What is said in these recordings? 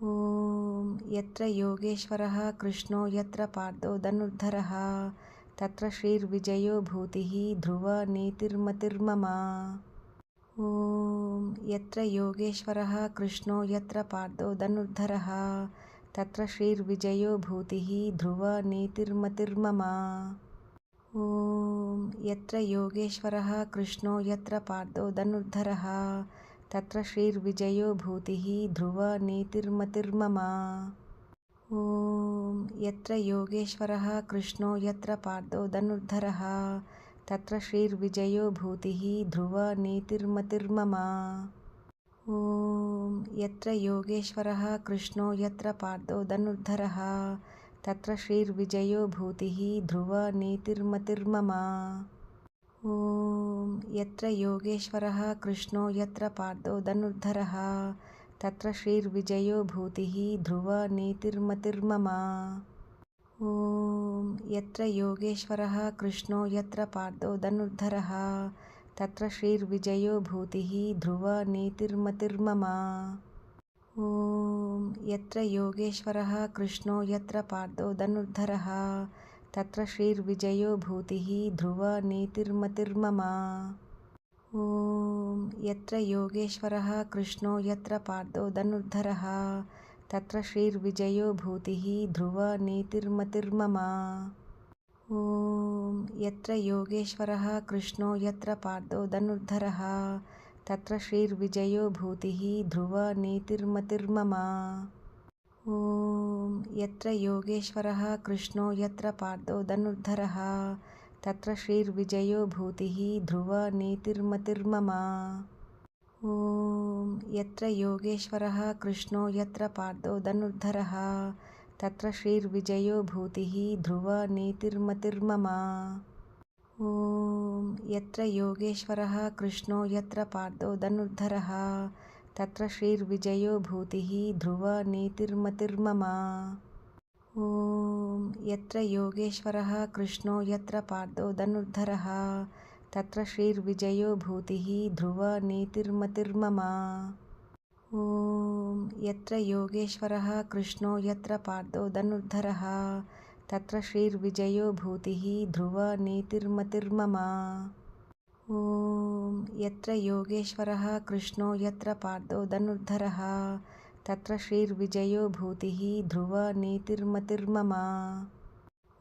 ఓం ఎత్ర యోగేశ్వర కృష్ణో ఎత్ర పార్థో ధనుర్ధర తత్ర శ్రీర్విజయో భూతి ధ్రువ నేతిర్మతిర్మమ. ఓం ఎత్ర యోగేశ్వర కృష్ణో ఎత్ర పార్థో ధనుర్ధర తత్ర శ్రీర్విజయో భూతి ధ్రువ నేతిర్మతిర్మమ. ఓం ఎత్ర యోగేశ్వర కృష్ణో ఎత్ర పార్థో ధనుర్ధర तत्र श्रीर्विजयो भूतिः ध्रुवनीतिर्मतिर्मम ॐ यत्र योगेश्वरः, कृष्णो यत्र पार्थो धनुर्धरः, तत्र श्रीर्विजयो भूतिः ध्रुवनीतिर्मतिर्मम ॐ यत्र योगेश्वरः, कृष्णो यत्र पार्थो धनुर्धरः, तत्र श्रीर्विजयो भूतिः ध्रुवनीतिर्मतिर्मम ఓం ఎత్ర యోగేశ్వర కృష్ణో ఎత్ర పార్థో ధనుర్ధర తత్ర శ్రీర్విజయో భూతి ధ్రువ నీతిర్మతిర్మమ. ఓం ఎత్ర యోగేశ్వర కృష్ణో ఎత్ర పార్థో ధనుర్ధర తత్ర శ్రీర్విజయో భూతి ధ్రువ నీతిర్మతిర్మమ. ఓం ఎత్ర యోగేశ్వర కృష్ణో ఎత్ర పార్థో ధనుర్ధర तत्र श्रीर्विजयो भूतिः ध्रुवनीतिर्मतिर्मम ॐ यत्र योगेश्वरः, कृष्णो यत्र पार्थो धनुर्धरः, तत्र श्रीर्विजयो भूतिः ध्रुवनीतिर्मतिर्मम ॐ यत्र योगेश्वरः, कृष्णो यत्र पार्थो धनुर्धरः, तत्र श्रीर्विजयो भूतिः ध्रुवनीतिर्मतिर्मम ఓం ఎత్ర యోగేశ్వర కృష్ణో ఎత్ర పార్థో ధనుర్ధర తత్ర శ్రీర్విజయో భూతి ధ్రువ నీతిర్మతిర్మమ. ఓం ఎత్ర యోగేశ్వర కృష్ణో ఎత్ర పార్థో ధనుర్ధర తత్ర శ్రీర్విజయో భూతి ధ్రువ నీతిర్మతిర్మమ. ఓం ఎత్ర యోగేశ్వర కృష్ణో ఎత్ర పార్థో ధనుర్ధర तत्र श्रीर्विजयो भूतिः ध्रुवनीतिर्मतिर्मम ॐ यत्र योगेश्वरः, कृष्णो यत्र पार्थो धनुर्धरः, तत्र श्रीर्विजयो भूतिः ध्रुवनीतिर्मतिर्मम ॐ यत्र योगेश्वरः, कृष्णो यत्र पार्थो धनुर्धरः, तत्र श्रीर्विजयो भूतिः ध्रुवनीतिर्मतिर्मम ఓం ఎత్ర యోగేశ్వర కృష్ణో ఎత్ర పార్థో ధనుర్ధర తత్ర శ్రీర్విజయో భూతి ధ్రువ నేతిర్మతిర్మమ.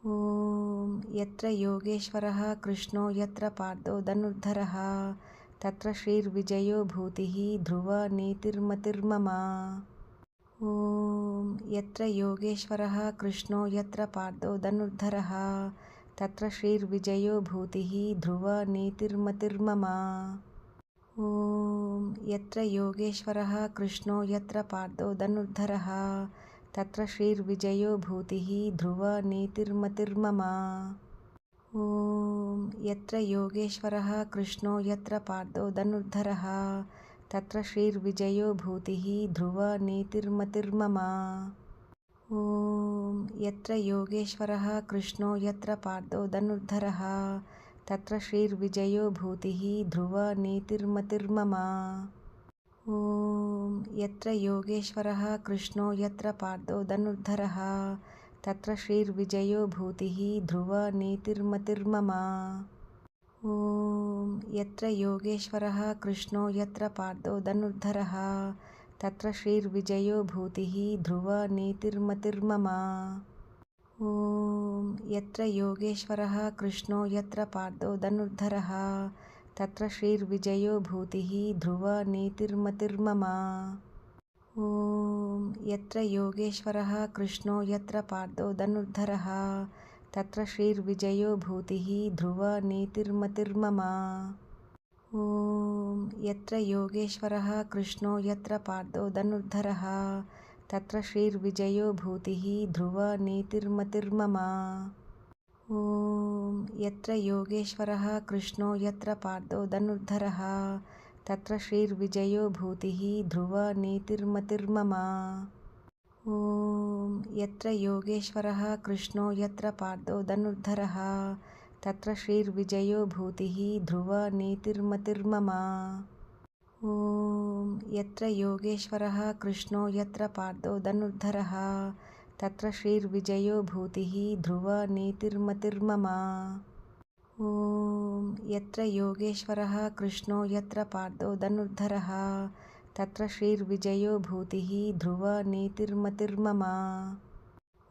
ఓం ఎత్ర యోగేశ్వర కృష్ణో ఎత్ర పార్థో ధనుర్ధర తత్ర శ్రీర్విజయో భూతి ధ్రువ నేతిర్మతిర్మమ. ఓం ఎత్ర యోగేశ్వర కృష్ణో ఎత్ర పార్థో ధనుర్ధర तत्र श्रीर्विजयो भूतिः ध्रुवनीतिर्मतिर्मम ॐ यत्र योगेश्वरः, कृष्णो यत्र पार्थो धनुर्धरः, तत्र श्रीर्विजयो भूतिः ध्रुवनीतिर्मतिर्मम ॐ यत्र योगेश्वरः, कृष्णो यत्र पार्थो धनुर्धरः, तत्र श्रीर्विजयो भूतिः ध्रुवनीतिर्मतिर्मम ఓం ఎత్ర యోగేశ్వర కృష్ణో ఎత్ర పార్థో ధనుర్ధర తత్ర శ్రీర్విజయో భూతి ధ్రువ నీతిర్మతిర్మమ. ఓం ఎత్ర యోగేశ్వర కృష్ణో ఎత్ర పార్థో ధనుర్ధర తత్ర శ్రీర్విజయో భూతి ధ్రువ నీతిర్మతిర్మమ. ఓం ఎత్ర యోగేశ్వర కృష్ణో ఎత్ర పార్థో ధనుర్ధర तत्र श्रीर्विजयो भूतिः ध्रुवनीतिर्मतिर्मम ॐ यत्र योगेश्वरः, कृष्णो यत्र पार्थो धनुर्धरः, तत्र श्रीर्विजयो भूतिः ध्रुवनीतिर्मतिर्मम ॐ यत्र योगेश्वरः, कृष्णो यत्र पार्थो धनुर्धरः, तत्र श्रीर्विजयो भूतिः ध्रुवनीतिर्मतिर्मम ఓం ఎత్ర యోగేశ్వర కృష్ణో ఎత్ర పార్థో ధనుర్ధర తత్ర శ్రీర్విజయో భూతి ధ్రువ నీతిర్మతిర్మమ. ఓం ఎత్ర యోగేశ్వర కృష్ణో ఎత్ర పార్థో ధనుర్ధర తత్ర శ్రీర్విజయో భూతి ధ్రువ నీతిర్మతిర్మమ. ఓం ఎత్ర యోగేశ్వర కృష్ణో ఎత్ర పార్థో ధనుర్ధర तत्र श्रीर्विजयो भूतिः ध्रुवनीतिर्मतिर्मम ॐ यत्र योगेश्वरः, कृष्णो यत्र पार्थो धनुर्धरः, तत्र श्रीर्विजयो भूतिः ध्रुवनीतिर्मतिर्मम ॐ यत्र योगेश्वरः, कृष्णो यत्र पार्थो धनुर्धरः, तत्र श्रीर्विजयो भूतिः ध्रुवनीतिर्मतिर्मम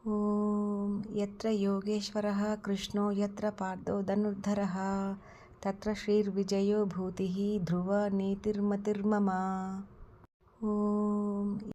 ॐ यत्र योगेश्वरः कृष्णो यत्र पार्थो धनुर्धरः तत्र श्रीर्विजयो भूतिः ध्रुवनीतिर्मतिर्मम ॐ